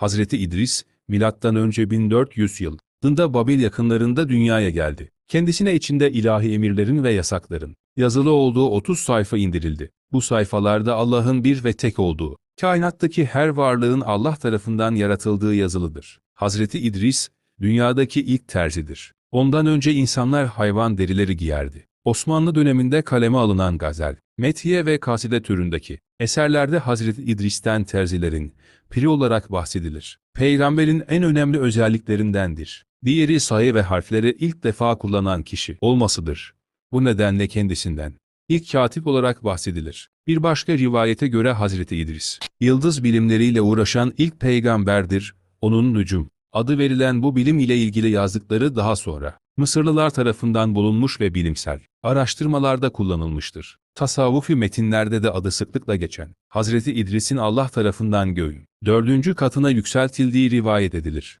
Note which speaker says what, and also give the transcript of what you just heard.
Speaker 1: Hazreti İdris, milattan önce 1400 yılında Babil yakınlarında dünyaya geldi. Kendisine içinde ilahi emirlerin ve yasakların yazılı olduğu 30 sayfa indirildi. Bu sayfalarda Allah'ın bir ve tek olduğu, kainattaki her varlığın Allah tarafından yaratıldığı yazılıdır. Hazreti İdris, dünyadaki ilk terzidir. Ondan önce insanlar hayvan derileri giyerdi. Osmanlı döneminde kaleme alınan gazel, metiye ve kaside türündeki eserlerde Hazreti İdris'ten terzilerin piri olarak bahsedilir. Peygamberin en önemli özelliklerindendir. Diğeri sayı ve harfleri ilk defa kullanan kişi olmasıdır. Bu nedenle kendisinden ilk katip olarak bahsedilir. Bir başka rivayete göre Hazreti İdris, yıldız bilimleriyle uğraşan ilk peygamberdir, onun nücum adı verilen bu bilim ile ilgili yazdıkları daha sonra Mısırlılar tarafından bulunmuş ve bilimsel araştırmalarda kullanılmıştır. Tasavvufi metinlerde de adı sıklıkla geçen Hazreti İdris'in Allah tarafından göğün dördüncü katına yükseltildiği rivayet edilir.